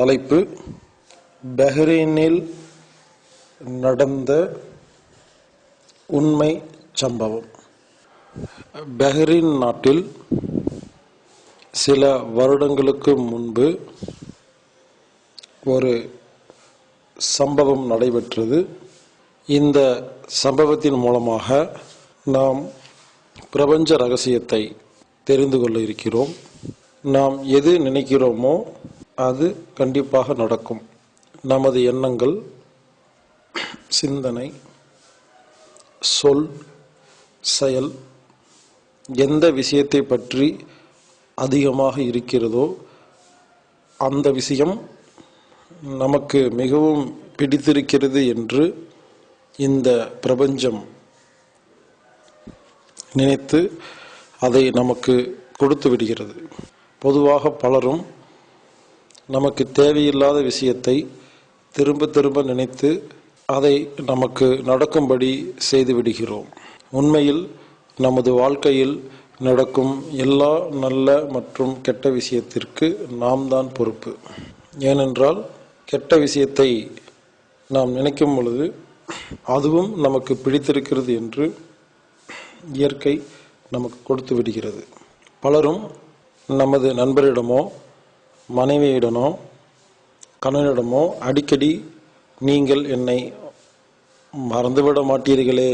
தலைப்பு பஹ்ரைனில் நடந்த உண்மை சம்பவம். பஹ்ரைன் நாட்டில் சில வருடங்களுக்கு முன்பு ஒரு சம்பவம் நடைபெற்றது. இந்த சம்பவத்தின் மூலமாக நாம் பிரபஞ்ச ரகசியத்தை தெரிந்து கொள்ள இருக்கிறோம். நாம் எது நினைக்கிறோமோ அது கண்டிப்பாக நடக்கும். நமது எண்ணங்கள் சிந்தனை சொல் செயல் எந்த விஷயத்தை பற்றி அதிகமாக இருக்கிறதோ அந்த விஷயம் நமக்கு மிகவும் பிடித்திருக்கிறது என்று இந்த பிரபஞ்சம் நினைத்து அதை நமக்கு கொடுத்து விடுகிறது. பொதுவாக பலரும் நமக்கு தேவையில்லாத விஷயத்தை திரும்ப திரும்ப நினைத்து அதை நமக்கு நடக்கும்படி செய்து விடுகிறோம். உண்மையில் நமது வாழ்க்கையில் நடக்கும் எல்லா நல்ல மற்றும் கெட்ட விஷயத்திற்கு நாம் தான் பொறுப்பு. ஏனென்றால் கெட்ட விஷயத்தை நாம் நினைக்கும் பொழுது அதுவும் நமக்கு பிடித்திருக்கிறது என்று இயற்கை நமக்கு கொடுத்து விடுகிறது. பலரும் நமது நண்பரிடமோ மனைவியிடமோ கணவனிடமோ அடிக்கடி நீங்கள் என்னை மறந்துவிட மாட்டீர்களே.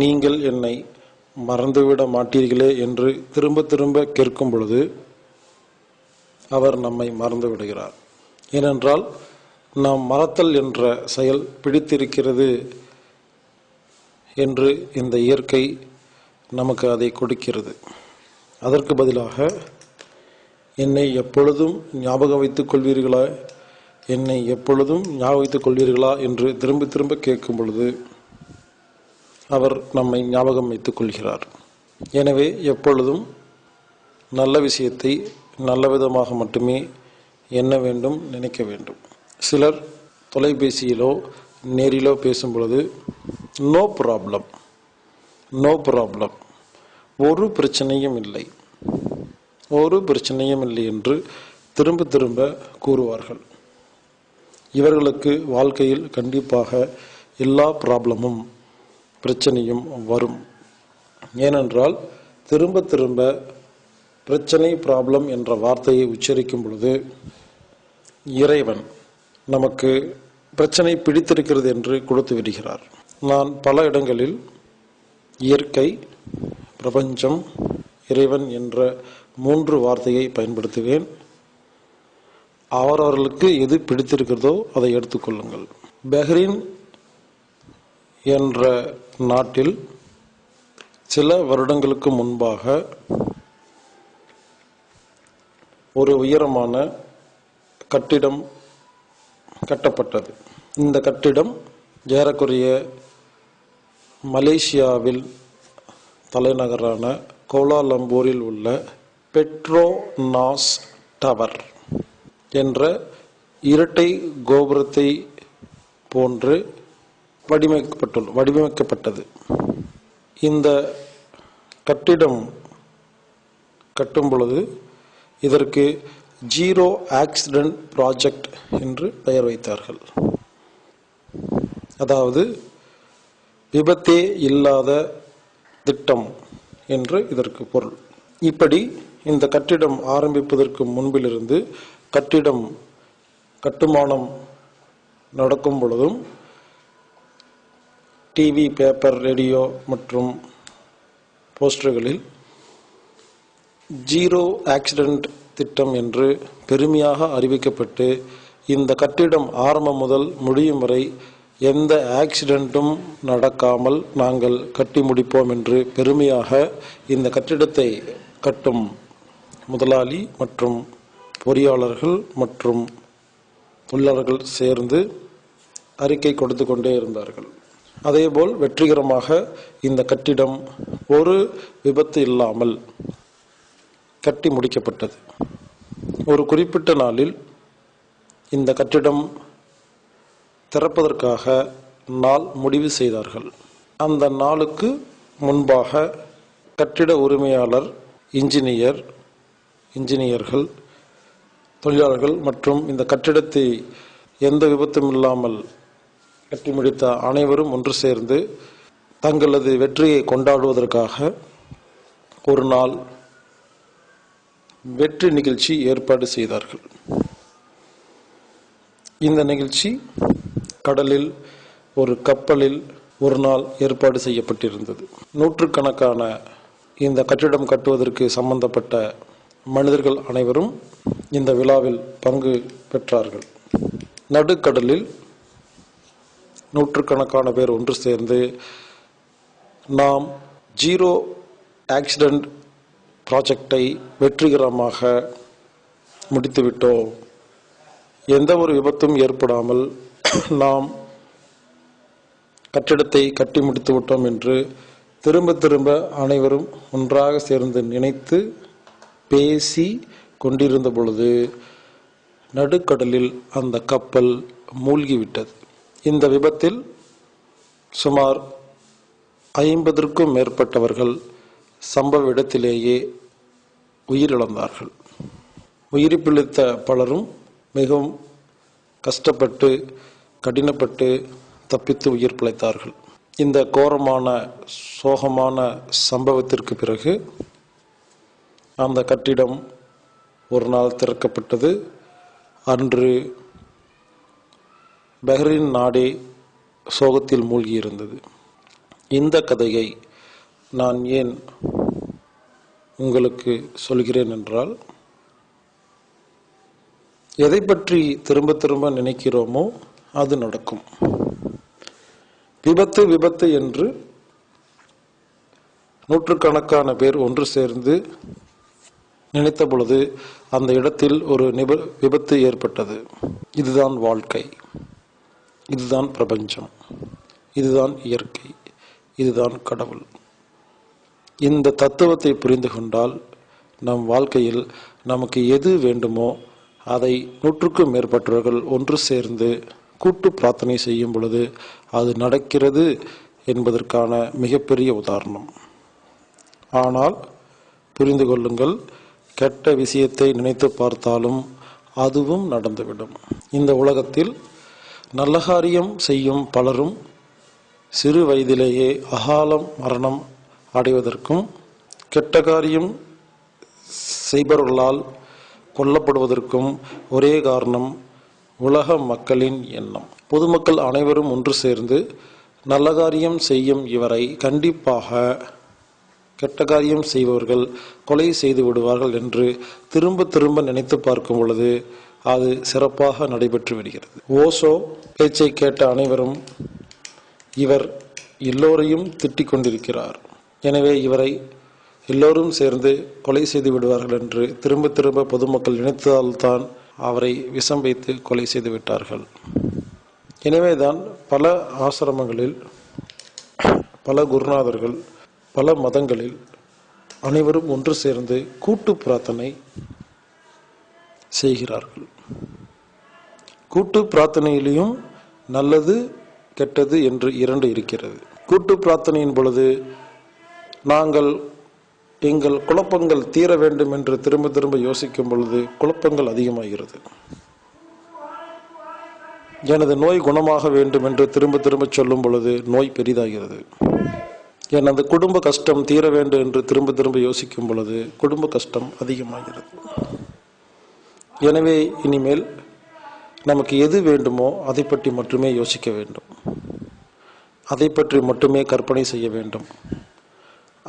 நீங்கள் என்னை மறந்துவிட மாட்டீர்களே என்று திரும்ப திரும்ப கேட்கும் பொழுது அவர் நம்மை மறந்து விடுகிறார். ஏனென்றால் நாம் மறத்தல் என்ற செயல் பிடித்திருக்கிறது என்று இந்த இயற்கை நமக்கு அதை கொடுக்கிறது. அதற்கு பதிலாக என்னை எப்பொழுதும் ஞாபகம் வைத்துக் கொள்வீர்களா? என்னை எப்பொழுதும் ஞாபகம் வைத்துக் கொள்வீர்களா? என்று திரும்ப திரும்ப கேட்கும் பொழுது அவர் நம்மை ஞாபகம் வைத்துக் கொள்கிறார். எனவே எப்பொழுதும் நல்ல விஷயத்தை நல்ல விதமாக மட்டுமே எண்ண வேண்டும் நினைக்க வேண்டும். சிலர் தொலைபேசியிலோ நேரிலோ பேசும் பொழுது நோ ப்ராப்ளம் நோ ப்ராப்ளம் ஒரு பிரச்சனையும் இல்லை. ஒரு பிரச்சனையும் இல்லை என்று திரும்ப திரும்ப கூறுவார்கள். இவர்களுக்கு வாழ்க்கையில் கண்டிப்பாக எல்லா ப்ராப்ளமும் பிரச்சனையும் வரும். ஏனென்றால் திரும்ப திரும்ப பிரச்சனை ப்ராப்ளம் என்ற வார்த்தையை உச்சரிக்கும் பொழுது இறைவன் நமக்கு பிரச்சனை பிடித்திருக்கிறது என்று கொடுத்து விடுகிறார். நான் பல இடங்களில் இயற்கை பிரபஞ்சம் இறைவன் என்ற மூன்று வார்த்தையை பயன்படுத்துவேன். அவரவர்களுக்கு எது பிடித்திருக்கிறதோ அதை எடுத்துக்கொள்ளுங்கள் பஹ்ரீன் என்ற நாட்டில் சில வருடங்களுக்கு முன்பாக ஒரு உயரமான கட்டிடம் கட்டப்பட்டது. இந்த கட்டிடம் ஏறக்குறைய மலேசியாவில் தலைநகரான கோலாலம்பூரில் உள்ள பெட்ரோ நாஸ் டவர் என்ற இரட்டை கோபுரத்தை போன்று வடிவமைக்கப்பட்டுள்ள வடிவமைக்கப்பட்டது. இந்த கட்டிடம் கட்டும் பொழுது இதற்கு ஜீரோ ஆக்சிடென்ட் ப்ராஜெக்ட் என்று பெயர் வைத்தார்கள். அதாவது விபத்தே இல்லாத திட்டம். என்று இதற்கு பொருள். இப்படி இந்த கட்டிடம் ஆரம்பிப்பதற்கு முன்பிலிருந்து கட்டிடம் கட்டுமானம் நடக்கும் பொழுதும் டிவி பேப்பர் ரேடியோ மற்றும் போஸ்டர்களில் ஜீரோ ஆக்சிடென்ட் திட்டம் என்று பெருமையாக அறிவிக்கப்பட்டு இந்த கட்டிடம் ஆரம்பம் முதல் முடியும் வரை எந்த ஆக்சிடென்ட்டும் நடக்காமல் நாங்கள் கட்டி முடிப்போம் என்று பெருமையாக இந்த கட்டிடத்தை கட்டும் முதலாளி மற்றும் பொறியாளர்கள் மற்றும் தொழிலாளர்கள் சேர்ந்து அறிக்கை கொடுத்து கொண்டே இருந்தார்கள். அதேபோல் வெற்றிகரமாக இந்த கட்டிடம் ஒரு விபத்து இல்லாமல் கட்டி முடிக்கப்பட்டது. ஒரு குறிப்பிட்ட நாளில் இந்த கட்டிடம் திறப்பதற்காக நாள் முடிவு செய்தார்கள். அந்த நாளுக்கு முன்பாக கட்டிட உரிமையாளர் இன்ஜினியர் இன்ஜினியர்கள் தொழிலாளர்கள் மற்றும் இந்த கட்டிடத்தை எந்த விபத்தும் இல்லாமல் கட்டி முடித்த அனைவரும் ஒன்று சேர்ந்து தங்களது வெற்றியை கொண்டாடுவதற்காக ஒரு நாள் வெற்றி நிகழ்ச்சி ஏற்பாடு செய்தார்கள். இந்த நிகழ்ச்சி கடலில் ஒரு கப்பலில் ஒரு நாள் ஏற்பாடு செய்யப்பட்டிருந்தது. நூற்றுக்கணக்கான இந்த கட்டிடம் கட்டுவதற்கு சம்பந்தப்பட்ட மனிதர்கள் அனைவரும் இந்த விழாவில் பங்கு பெற்றார்கள். நடுக்கடலில் நூற்றுக்கணக்கான பேர் ஒன்று சேர்ந்து நாம் ஜீரோ ஆக்சிடெண்ட் ப்ராஜெக்டை வெற்றிகரமாக முடித்துவிட்டோம். எந்த ஒரு விபத்தும் ஏற்படாமல் நாம் கட்டிடத்தை கட்டி முடித்து விட்டோம் என்று திரும்ப திரும்ப அனைவரும் ஒன்றாக சேர்ந்து நினைத்து பேசி கொண்டிருந்த பொழுது நடுக்கடலில் அந்த கப்பல் மூழ்கிவிட்டது. இந்த விபத்தில் சுமார் ஐம்பதற்கும் மேற்பட்டவர்கள் சம்பவ இடத்திலேயே உயிரிழந்தார்கள். உயிர் பிழைத்த பலரும் மிகவும் கஷ்டப்பட்டு கடினப்பட்டு தப்பித்து உயிர் பிழைத்தார்கள். இந்த கோரமான சோகமான சம்பவத்திற்கு பிறகு அந்த கட்டிடம் ஒரு நாள் திறக்கப்பட்டது. அன்று பெஹ்ரின் நாடே சோகத்தில் மூழ்கியிருந்தது. இந்த கதையை நான் ஏன் உங்களுக்கு சொல்கிறேன் என்றால் எதை பற்றி திரும்ப திரும்ப நினைக்கிறோமோ அது நடக்கும். விபத்து விபத்து என்று நூற்றுக்கணக்கான பேர் ஒன்று சேர்ந்து நினைத்த பொழுது அந்த இடத்தில் ஒரு நிப விபத்து ஏற்பட்டது. இதுதான் வாழ்க்கை. இதுதான் பிரபஞ்சம். இதுதான் இயற்கை. இதுதான் கடவுள். இந்த தத்துவத்தை புரிந்து கொண்டால் நம் வாழ்க்கையில் நமக்கு எது வேண்டுமோ அதை நூற்றுக்கும் மேற்பட்டவர்கள் ஒன்று சேர்ந்து கூட்டு பிரார்த்தனை செய்யும் பொழுது அது நடக்கிறது என்பதற்கான மிகப்பெரிய உதாரணம். ஆனால் புரிந்து கொள்ளுங்கள் கெட்ட விஷயத்தை நினைத்து பார்த்தாலும் அதுவும் நடந்துவிடும். இந்த உலகத்தில் நல்ல காரியம் செய்யும் பலரும் சிறு வயதிலேயே அகாலம் மரணம் அடைவதற்கும் கெட்ட காரியம் செய்பவர்களால் கொல்லப்படுவதற்கும் ஒரே காரணம் உலக மக்களின் எண்ணம். பொதுமக்கள் அனைவரும் ஒன்று சேர்ந்து நல்ல காரியம் செய்யும் இவரை கண்டிப்பாக கெட்ட காரியம் செய்பவர்கள் கொலை செய்து விடுவார்கள் என்று திரும்ப திரும்ப நினைத்து பார்க்கும் பொழுது அது சிறப்பாக நடைபெற்று விடுகிறது. ஓசோ பேச்சை கேட்ட அனைவரும் இவர் எல்லோரையும் திட்டிக் கொண்டிருக்கிறார். எனவே இவரை எல்லோரும் சேர்ந்து கொலை செய்து விடுவார்கள் என்று திரும்ப திரும்ப பொதுமக்கள் நினைத்ததால்தான் அவரை விஷம் வைத்து கொலை செய்து விட்டார்கள். எனவேதான் பல ஆசிரமங்களில் பல குருநாதர்கள் பல மதங்களில் அனைவரும் ஒன்று சேர்ந்து கூட்டு பிரார்த்தனை செய்கிறார்கள். கூட்டு பிரார்த்தனையிலையும் நல்லது கெட்டது என்று இரண்டு இருக்கிறது. கூட்டு பிரார்த்தனையின் பொழுது நாங்கள் எங்கள் குழப்பங்கள் தீர வேண்டும் என்று திரும்ப திரும்ப யோசிக்கும் பொழுது குழப்பங்கள் அதிகமாகிறது. எனது நோய் குணமாக வேண்டும் என்று திரும்ப திரும்ப சொல்லும் பொழுது நோய் பெரிதாகிறது. எனது குடும்ப கஷ்டம் தீர வேண்டும் என்று திரும்ப திரும்ப யோசிக்கும் பொழுது குடும்ப கஷ்டம் அதிகமாகிறது. எனவே இனிமேல் நமக்கு எது வேண்டுமோ அதை பற்றி மட்டுமே யோசிக்க வேண்டும். அதை பற்றி மட்டுமே கற்பனை செய்ய வேண்டும்.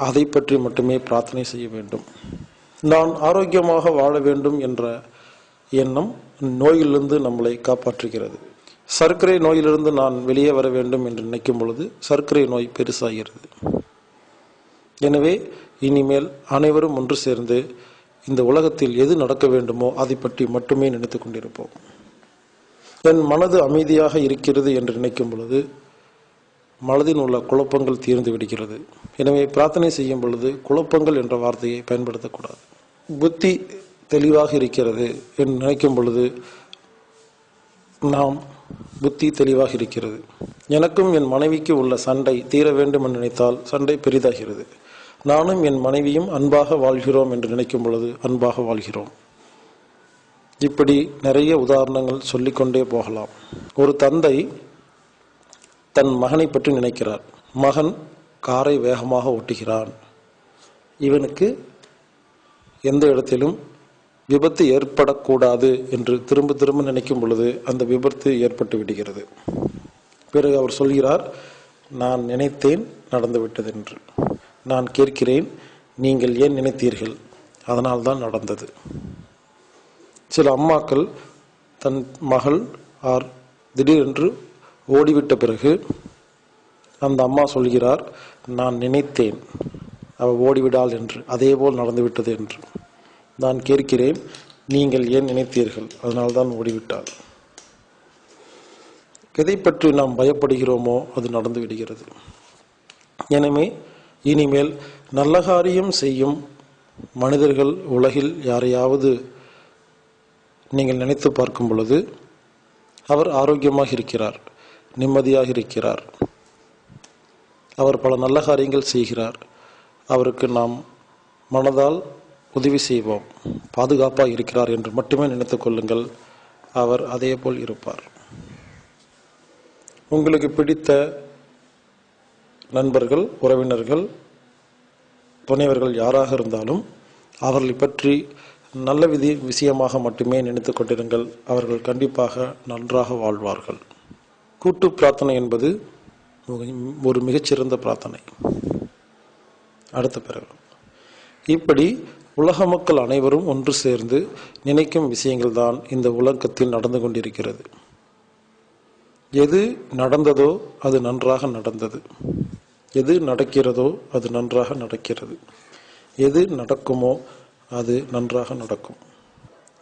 அதை பற்றி மட்டுமே பிரார்த்தனை செய்ய வேண்டும். நான் ஆரோக்கியமாக வாழ வேண்டும் என்ற எண்ணம் நோயிலிருந்து நம்மளை காப்பாற்றுகிறது. சர்க்கரை நோயிலிருந்து நான் வெளியே வர வேண்டும் என்று நினைக்கும் பொழுது சர்க்கரை நோய் பெருசாகிறது. எனவே இனிமேல் அனைவரும் ஒன்று சேர்ந்து இந்த உலகத்தில் எது நடக்க வேண்டுமோ அதை பற்றி மட்டுமே நினைத்து கொண்டிருப்போம். என் மனது அமைதியாக இருக்கிறது என்று நினைக்கும் பொழுது மனதில் உள்ள குழப்பங்கள் தீர்ந்து விடுகிறது. எனவே பிரார்த்தனை செய்யும் பொழுது குழப்பங்கள் என்ற வார்த்தையை பயன்படுத்தக்கூடாது. புத்தி தெளிவாக இருக்கிறது என்று நினைக்கும் பொழுது நாம் புத்தி தெளிவாக இருக்கிறது. எனக்கும் என் மனைவிக்கு உள்ள சண்டை தீர வேண்டும் என்று நினைத்தால் சண்டை பெரிதாகிறது. நானும் என் மனைவியும் அன்பாக வாழ்கிறோம் என்று நினைக்கும் பொழுது அன்பாக வாழ்கிறோம். இப்படி நிறைய உதாரணங்கள் சொல்லிக்கொண்டே போகலாம். ஒரு தந்தை தன் மகனை பற்றி நினைக்கிறார். மகன் காரை வேகமாக ஓட்டுகிறான். இவனுக்கு எந்த இடத்திலும் விபத்து ஏற்படக்கூடாது என்று திரும்ப திரும்ப நினைக்கும் பொழுது அந்த விபத்து ஏற்பட்டு விடுகிறது. பிறகு அவர் சொல்கிறார் நான் நினைத்தேன் நடந்துவிட்டது என்று நான் கேட்கிறேன் நீங்கள் ஏன் நினைத்தீர்கள்? அதனால் தான் நடந்தது. சில அம்மாக்கள் தன் மகள் ஆர் திடீரென்று ஓடிவிட்ட பிறகு அந்த அம்மா சொல்கிறார் நான் நினைத்தேன் அவள் ஓடிவிடாள் என்று அதேபோல் நடந்துவிட்டது என்று. நான் கேட்கிறேன் நீங்கள் ஏன் நினைத்தீர்கள்? அதனால்தான் ஓடிவிட்டாள். எதை பற்றி நாம் பயப்படுகிறோமோ அது நடந்து விடுகிறது. எனவே இனிமேல் நல்ல காரியம் செய்யும் மனிதர்கள் உலகில் யாரையாவது நீங்கள் நினைத்து பார்க்கும் பொழுது அவர் ஆரோக்கியமாக இருக்கிறார் நிம்மதியாக இருக்கிறார். அவர் பல நல்ல காரியங்கள் செய்கிறார். அவருக்கு நாம் மனதால் உதவி செய்வோம். பாதுகாப்பாக இருக்கிறார் என்று மட்டுமே நினைத்து கொள்ளுங்கள். அவர் அதே போல் இருப்பார். உங்களுக்கு பிடித்த நண்பர்கள் உறவினர்கள் துணைவர்கள் யாராக இருந்தாலும் அவர்களை பற்றி நல்ல விதி விஷயமாக மட்டுமே நினைத்து கொண்டிருங்கள். அவர்கள் கண்டிப்பாக நன்றாக வாழ்வார்கள். கூட்டு பிரார்த்தனை என்பது ஒரு மிகச்சிறந்த பிரார்த்தனை. அடுத்த பிறகு. இப்படி உலக மக்கள் அனைவரும் ஒன்று சேர்ந்து நினைக்கும் விஷயங்கள் தான் இந்த உலகத்தில் நடந்து கொண்டிருக்கிறது. எது நடந்ததோ அது நன்றாக நடந்தது. எது நடக்கிறதோ அது நன்றாக நடக்கிறது. எது நடக்குமோ அது நன்றாக நடக்கும்.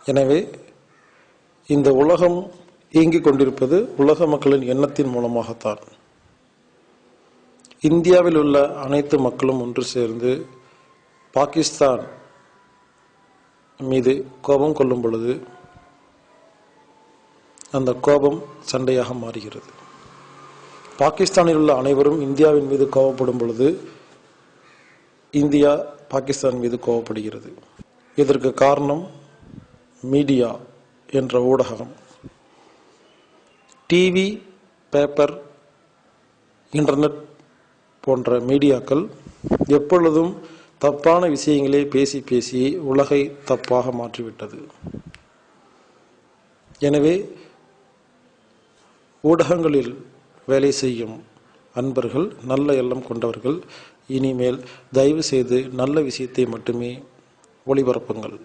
எனவே இந்த உலகம் இயங்கிக் கொண்டிருப்பது உலக மக்களின் எண்ணத்தின் மூலமாகத்தான். இந்தியாவில் உள்ள அனைத்து மக்களும் ஒன்று சேர்ந்து பாகிஸ்தான் மீது கோபம் கொள்ளும் பொழுது அந்த கோபம் சண்டையாக மாறுகிறது. பாகிஸ்தானில் உள்ள அனைவரும் இந்தியாவின் மீது கோபப்படும் பொழுது இந்தியா பாகிஸ்தான் மீது கோபப்படுகிறது. இதற்கு காரணம் மீடியா என்ற ஊடகம். டிவி பேப்பர் இன்டர்நெட் போன்ற மீடியாக்கள் எப்பொழுதும் தப்பான விஷயங்களே பேசி பேசி உலகை தப்பாக மாற்றிவிட்டது. எனவே ஊடகங்களில் வேலை செய்யும் அன்பர்கள் நல்ல எண்ணம் கொண்டவர்கள் இனிமேல் தயவு செய்து நல்ல விஷயத்தை மட்டுமே ஒளிபரப்புங்கள்.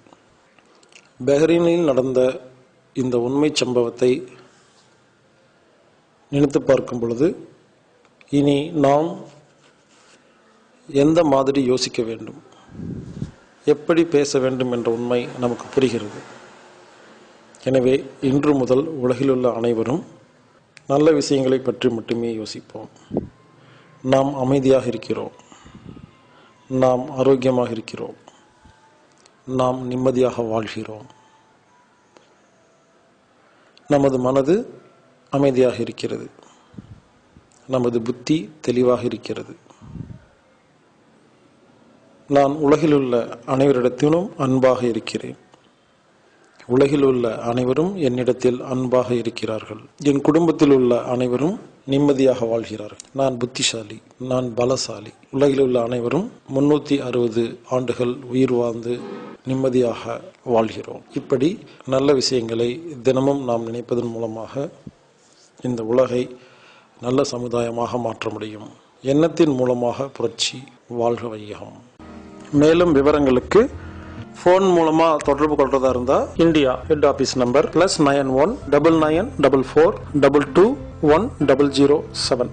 பஹ்ரைனில் நடந்த இந்த உண்மை சம்பவத்தை நினைத்து பார்க்கும் பொழுது இனி நாம் எந்த மாதிரி யோசிக்க வேண்டும்? எப்படி பேச வேண்டும் என்ற உண்மை நமக்கு புரிகிறது. எனவே இன்று முதல் உலகிலுள்ள அனைவரும் நல்ல விஷயங்களை பற்றி மட்டுமே யோசிப்போம். நாம் அமைதியாக இருக்கிறோம். நாம் ஆரோக்கியமாக இருக்கிறோம். நாம் நிம்மதியாக வாழ்கிறோம். நமது மனது அமைதியாக இருக்கிறது. நமது புத்தி தெளிவாக இருக்கிறது. நான் உலகில் உள்ள அனைவரிடத்திலும் அன்பாக இருக்கிறேன். உலகில் உள்ள அனைவரும் என்னிடத்தில் அன்பாக இருக்கிறார்கள். என் குடும்பத்தில் உள்ள அனைவரும் நிம்மதியாக வாழ்கிறார்கள். நான் புத்திசாலி நான் பலசாலி. உலகில் உள்ள அனைவரும் முன்னூத்தி அறுபது ஆண்டுகள் உயிர் வாழ்ந்து நிம்மதியாக வாழ்கிறோம். இப்படி நல்ல விஷயங்களை தினமும் நாம் நினைப்பதன் மூலமாக இந்த உலகை நல்ல சமுதாயமாக மாற்ற முடியும். எண்ணத்தின் மூலமாக புரட்சி வாழ்க வையகம். மேலும் விவரங்களுக்கு ஃபோன் மூலமாக தொடர்பு கொள்றதா இருந்தால் India head office number plus nine one double nine double four double two one double zero seven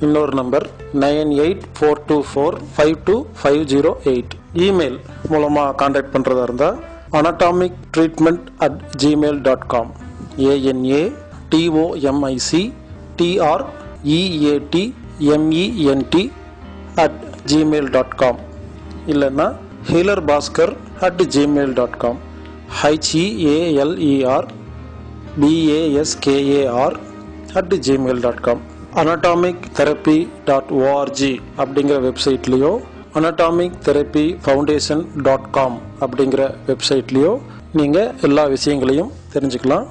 இன்னொரு number nine eight four two four five two five zero eight email மூலமாக காண்டாக்ட் பண்ணுறதா இருந்தால் anatomic treatment at Gmail dot com ANA TOMIC TR EAT MENT at Gmail dot com இல்லைன்னா healer Bhaskar at Gmail dot com HEALER BASKAR at Gmail dot com anatomic therapy dot ORG அப்படிங்கிற வெப்சைட்லேயோ anatomic therapy foundation dot com அப்படிங்கிற வெப்சைட்லேயோ நீங்கள் எல்லா விஷயங்களையும் தெரிஞ்சுக்கலாம்.